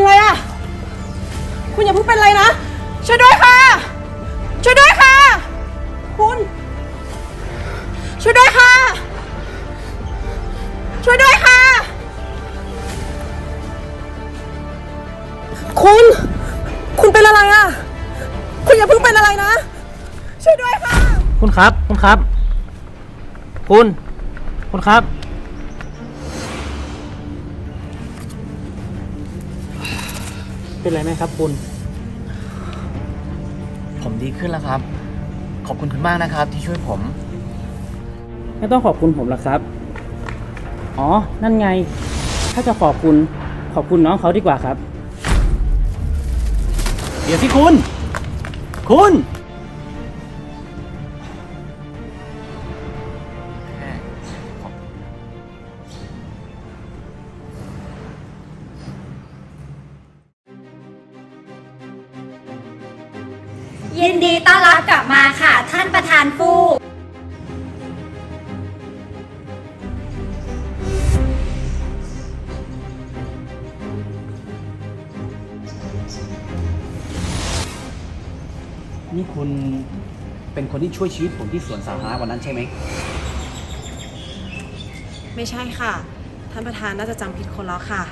เป็นไรอะคุณอย่าเพิ่งเป็นไรนะ ช่วยด้วยค่ะ ช่วยด้วยค่ะ คุณ ช่วยด้วยค่ะ ช่วยด้วยค่ะ คุณ คุณเป็นอะไรอะคุณอย่าเพิ่งเป็นอะไรนะ ช่วยด้วยค่ะ คุณครับ คุณครับ คุณ คุณครับ เป็นไรไหมครับคุณ ผมดีขึ้นแล้วครับ ขอบคุณคุณมากนะครับ ที่ช่วยผม ไม่ต้องขอบคุณผมหรอกครับ อ๋อ นั่นไง ถ้าจะขอบคุณ ขอบคุณน้องเขาดีกว่าครับ เดี๋ยวสิคุณ คุณ นี่คุณเป็นคนที่ช่วยชีวิตผมที่สวนสาธารณะวันนั้นใช่ไหม ไม่ใช่ค่ะ ท่านประธานน่าจะจำผิดคนแล้วค่ะ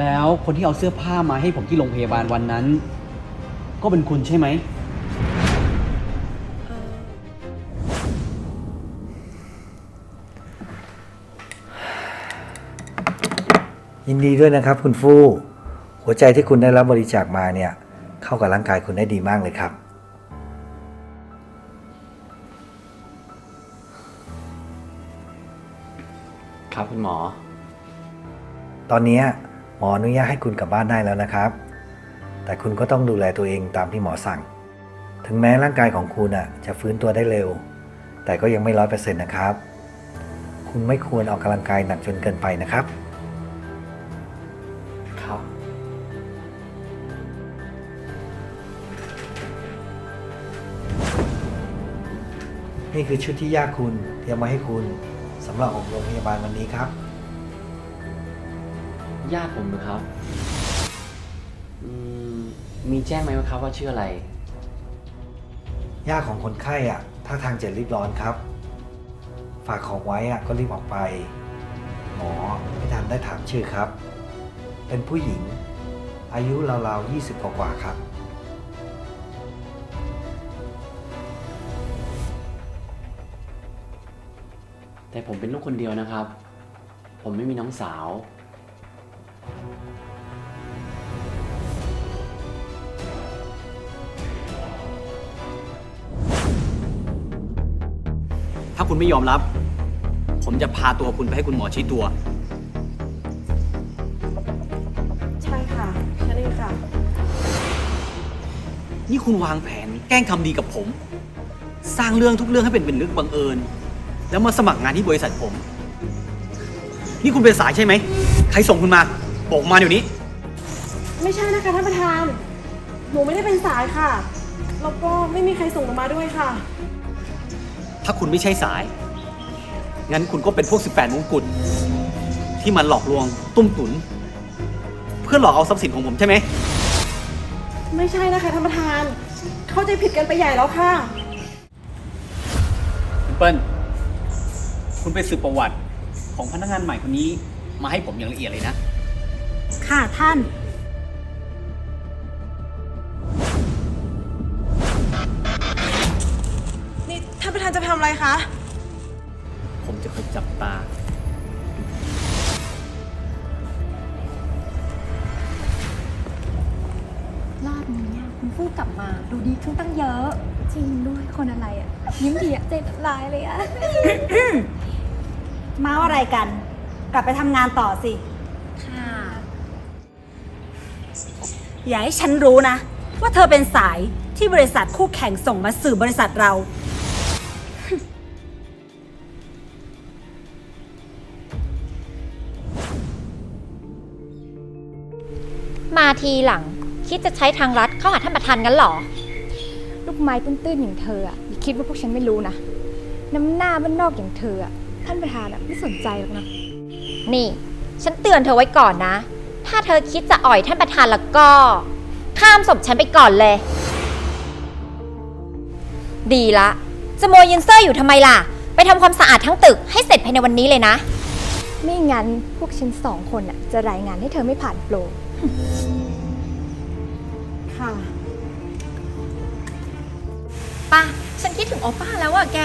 แล้วคนที่เอาเสื้อผ้ามาให้ผมที่โรงพยาบาลวันนั้น ก็เป็นคุณใช่ไหมยินดีด้วยนะครับคุณฟู่หัวใจที่คุณได้รับบริจาคมาเนี่ย เข้ากับร่างกายคุณได้ดีมากเลยครับ ครับคุณหมอ ตอนเนี้ยหมออนุญาตให้คุณกลับบ้านได้แล้วนะครับ แต่คุณก็ต้องดูแลตัวเองตามที่หมอสั่ง ถึงแม้ร่างกายของคุณอะจะฟื้นตัวได้เร็ว แต่ก็ยังไม่ร้อยเปอร์เซ็นต์นะครับ คุณไม่ควรออกกำลังกายหนักจนเกินไปนะครับครับ นี่คือชุดที่ญาติคุณเตรียมมาให้คุณสำหรับออกโรงพยาบาลวันนี้ครับ ญาติผมนะครับอืมมีแจ้งไหมครับว่าชื่ออะไร ญาติของคนไข้อะถ้าทางจะรีบร้อนครับ ฝากของไว้อะก็รีบออกไป หมอไม่ทันได้ถามชื่อครับ เป็นผู้หญิง อายุราวๆ20 กว่าๆครับ แต่ผมเป็นลูกคนเดียวนะครับ ผมไม่มีน้องสาว ถ้าคุณไม่ยอมรับ ผมจะพาตัวคุณไปให้คุณหมอชี้ตัว ใช่ค่ะใช่เลยค่ะ นี่คุณวางแผนแกล้งทำดีกับผม สร้างเรื่องทุกเรื่องให้เป็นเป็นเรื่องบังเอิญ แล้วมาสมัครงานที่บริษัทผม นี่คุณเป็นสายใช่ไหม ใครส่งคุณมา บอกมาเดี๋ยวนี้ ไม่ใช่นะคะท่านประธาน หนูไม่ได้เป็นสายค่ะ แล้วก็ไม่มีใครส่งมาด้วยค่ะ ถ้าคุณไม่ใช่สาย งั้นคุณก็เป็นพวก 18 มงกุฎที่มันหลอกลวงตุ้มตุน เพื่อหลอกเอาทรัพย์สินของผมใช่ไหม ไม่ใช่นะคะท่านประธาน เข้าใจผิดกันไปใหญ่แล้วค่ะคุณเปิ้ล คุณไปสืบประวัติของพนักงานใหม่คนนี้ มาให้ผมอย่างละเอียดเลยนะ ค่ะท่าน นี่ท่านประธานจะไปทำอะไรคะ ผมจะไปจับตา รอบนี้อะคุณฟู่กลับมาดูดีขึ้นตั้งเยอะ จริงด้วยคนอะไรอะ ยิ้มดีอะใจละลายเลยอะ เมาอะไรกัน กลับไปทำงานต่อสิ ค่ะ อย่าให้ฉันรู้นะ ว่าเธอเป็นสายที่บริษัทคู่แข่งส่งมาสื่อบริษัทเรา มาทีหลัง คิดจะใช้ทางรัฐเข้าหาท่านประธานกันเหรอ ลูกไม้ตื้นๆอย่างเธออะอย่าคิดว่าพวกฉันไม่รู้นะ น้ำหน้าบ้านนอกอย่างเธออะ ท่านประธานอะไม่สนใจหรอกนะ นี่ ฉันเตือนเธอไว้ก่อนนะ ถ้าเธอคิดจะอ่อยท่านประธานแล้วก็ ข้ามศพฉันไปก่อนเลย ดีละ จะโมยยืนเซอร์อยู่ทำไมล่ะ ไปทำความสะอาดทั้งตึกให้เสร็จภายในวันนี้เลยนะ ไม่งั้นพวกฉันสองคนอะจะรายงานให้เธอไม่ผ่านโปร ค่ะ ป่ะ ฉันคิดถึงโอป้าแล้วอะแก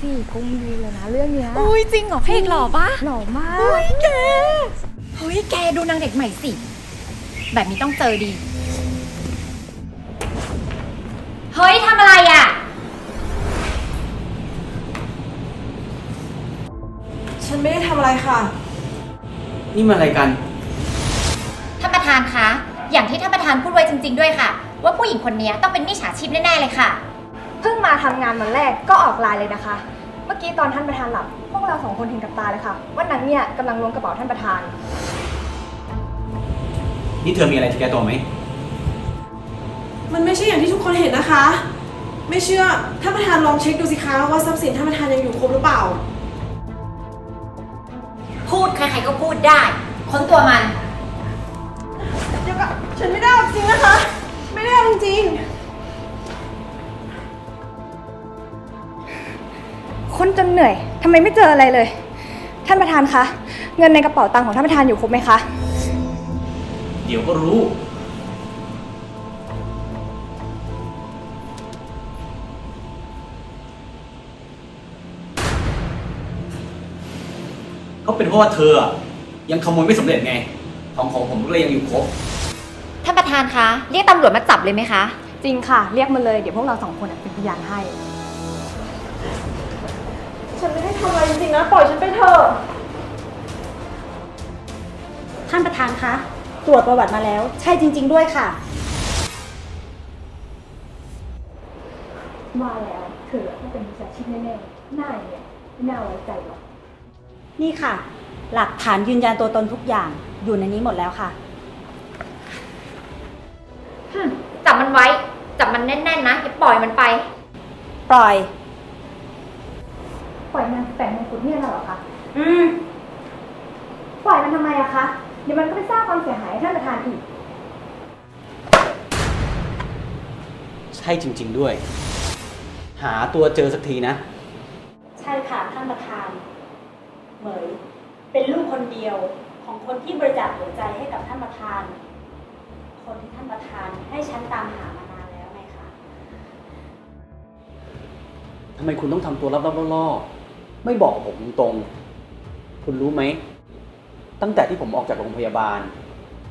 สิคงดีเลยนะเรื่องเนี้ยอุ้ยจริงเหรอเพลงหล่อปะหล่อมากเฮ้ยแกเฮ้ยแกดูนางเด็กใหม่สิ แบบนี้ต้องเจอดี เฮ้ยทำอะไรอะ ฉันไม่ได้ทำอะไรค่ะ นี่มันอะไรกัน ท่านประธานคะ อย่างที่ท่านประธานพูดไว้จริง ๆ ด้วยค่ะ ว่าผู้หญิงคนนี้ต้องเป็นมิจฉาชีพแน่ ๆ เลยค่ะ เพิ่งมาทำงานวันแรกก็ออกไลน์เลยนะคะ เมื่อกี้ตอนท่านประธานหลับ พวกเราสองคนเห็นกับตาเลยค่ะว่านางเนี่ยกำลังล้วงกระเป๋าท่านประธาน นี่เธอมีอะไรจะแก้ตัวไหม มันไม่ใช่อย่างที่ทุกคนเห็นนะคะ ไม่เชื่อท่านประธานลองเช็คดูสิคะว่าทรัพย์สินท่านประธานยังอยู่ครบหรือเปล่า พูดใครๆก็พูดได้ ค้นตัวมัน เดี๋ยวก่อนฉันไม่ได้เอาจริงนะคะ ไม่ได้เอาจริง คนจนเหนื่อยทำไมไม่เจออะไรเลย ท่านประธานคะ เงินในกระเป๋าตังค์ของท่านประธานอยู่ครบไหมคะ เดี๋ยวก็รู้ ก็เป็นเพราะว่าเธออะยังขโมยไม่สำเร็จไง ของของผมก็เลยยังอยู่ครบ ท่านประธานคะ เรียกตำรวจมาจับเลยไหมคะ จริงค่ะ เรียกมาเลย เดี๋ยวพวกเราสองคนอะเป็นพยานให้ๆ ฉันไม่ได้ทำอะไรจริงๆนะ ปล่อยฉันไปเถอะ ท่านประธานคะ ตรวจประวัติมาแล้ว ใช่จริง ๆ ด้วยค่ะ มาแล้วเธอต้องเป็นมิจฉาชีพแน่ๆหน้าอย่างเนี่ยไม่น่าไว้ใจหรอก นี่ค่ะ หลักฐานยืนยันตัวตนทุกอย่างอยู่ในนี้หมดแล้วค่ะ จับมันไว้ จับมันแน่นๆนะอย่าปล่อยมันไป ปล่อย ปล่อยมันแปะมงกุฎเนี่ยน่ะเหรอคะ อืม ปล่อยมันทำไมอะคะ เดี๋ยวมันก็ไปสร้างความเสียหายให้ท่านประธานอีก ใช่จริง ๆด้วย หาตัวเจอสักทีนะ ใช่ค่ะท่านประธาน เหมย เป็นลูกคนเดียวของคนที่บริจาคหัวใจให้กับท่านประธาน คนที่ท่านประธานให้ฉันตามหามานานแล้วไงคะ ทำไมคุณต้องทำตัวลับๆล่อๆ ไม่บอกผมตรงๆ คุณรู้ไหม ตั้งแต่ที่ผมออกจากโรงพยาบาล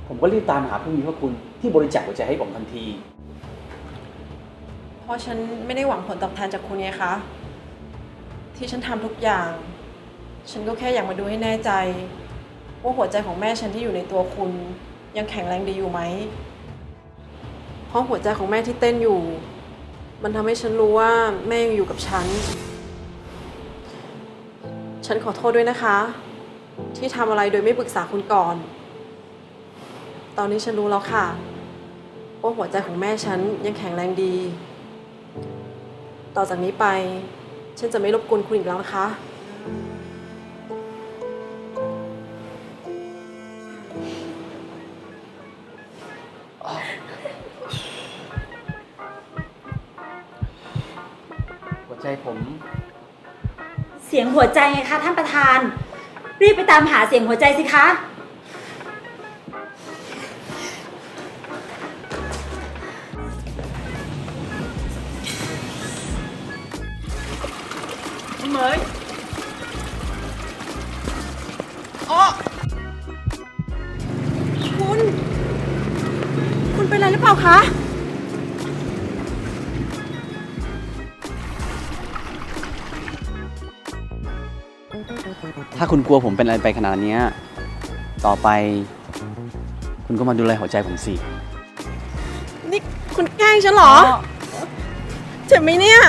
ผมก็รีบตามหาผู้มีพระคุณที่บริจาคหัวใจให้ผมทันที เพราะฉันไม่ได้หวังผลตอบแทนจากคุณไงคะ ที่ฉันทำทุกอย่าง ฉันก็แค่อยากมาดูให้แน่ใจ ว่าหัวใจของแม่ฉันที่อยู่ในตัวคุณ ยังแข็งแรงดีอยู่ไหม เพราะหัวใจของแม่ที่เต้นอยู่ มันทำให้ฉันรู้ว่าแม่ยังอยู่กับฉัน ฉันขอโทษด้วยนะคะ ที่ทำอะไรโดยไม่ปรึกษาคุณก่อน ตอนนี้ฉันรู้แล้วค่ะ ว่าหัวใจของแม่ฉันยังแข็งแรงดี ต่อจากนี้ไป ฉันจะไม่รบกวนคุณอีกแล้วนะคะ หัวใจผม เสียงหัวใจไงคะท่านประธาน รีบไปตามหาเสียงหัวใจสิคะ เหมยอ๋อคุณ คุณเป็นอะไรหรือเปล่าคะ ถ้าคุณกลัวผมเป็นอะไรไปขนาดเนี้ยต่อไป คุณก็มาดูแลหัวใจผมสิ นี่คุณแกล้งฉันเหรอ เจ็บไหมเนี่ย